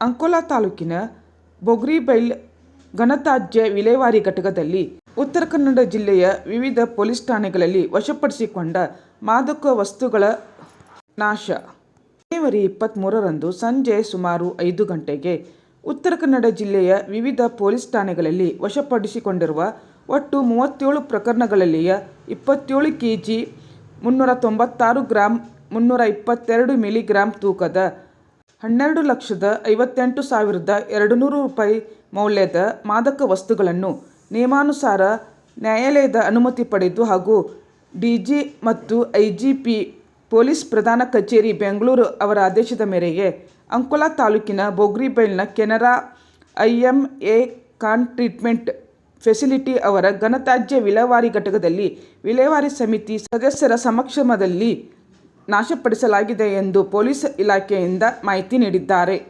ಅಂಕೋಲಾ ತಾಲೂಕಿನ ಬೊಗ್ರಿಬೈಲ್ ಘನತ್ಯಾಜ್ಯ ವಿಲೇವಾರಿ ಘಟಕದಲ್ಲಿ ಉತ್ತರ ಕನ್ನಡ ಜಿಲ್ಲೆಯ ವಿವಿಧ ಪೊಲೀಸ್ ಠಾಣೆಗಳಲ್ಲಿ ವಶಪಡಿಸಿಕೊಂಡ ಮಾದಕ ವಸ್ತುಗಳ ನಾಶ. ಜನವರಿ ಇಪ್ಪತ್ತ್ಮೂರರಂದು ಸಂಜೆ ಸುಮಾರು ಐದು ಗಂಟೆಗೆ ಉತ್ತರ ಕನ್ನಡ ಜಿಲ್ಲೆಯ ವಿವಿಧ ಪೊಲೀಸ್ ಠಾಣೆಗಳಲ್ಲಿ ವಶಪಡಿಸಿಕೊಂಡಿರುವ ಒಟ್ಟು ಮೂವತ್ತೇಳು ಪ್ರಕರಣಗಳಲ್ಲಿಯ ಇಪ್ಪತ್ತೇಳು ಕೆ ಜಿ ಮುನ್ನೂರ ತೊಂಬತ್ತಾರು ಗ್ರಾಂ ಮುನ್ನೂರ ಇಪ್ಪತ್ತೆರಡು ಮಿಲಿಗ್ರಾಂ ತೂಕದ ಹನ್ನೆರಡು ಲಕ್ಷದ ಐವತ್ತೆಂಟು ಸಾವಿರದ ಎರಡು ನೂರು ರೂಪಾಯಿ ಮೌಲ್ಯದ ಮಾದಕ ವಸ್ತುಗಳನ್ನು ನಿಯಮಾನುಸಾರ ನ್ಯಾಯಾಲಯದ ಅನುಮತಿ ಪಡೆದು ಹಾಗೂ ಡಿಜಿ ಮತ್ತು ಐಜಿಪಿ ಪೊಲೀಸ್ ಪ್ರಧಾನ ಕಚೇರಿ ಬೆಂಗಳೂರು ಅವರ ಆದೇಶದ ಮೇರೆಗೆ ಅಂಕೋಲಾ ತಾಲೂಕಿನ ಬೋಗ್ರಿಬೈಲ್ನ Canara I M A corn treatment facility ಅವರ ಘನತ್ಯಾಜ್ಯ ವಿಲೇವಾರಿ ಘಟಕದಲ್ಲಿ ವಿಲೇವಾರಿ ಸಮಿತಿ ಸದಸ್ಯರ ಸಮಕ್ಷಮದಲ್ಲಿ ನಾಶಪಡಿಸಲಾಗಿದೆ ಎಂದು ಪೊಲೀಸ್ ಇಲಾಖೆಯಿಂದ ಮಾಹಿತಿ ನೀಡಿದ್ದಾರೆ.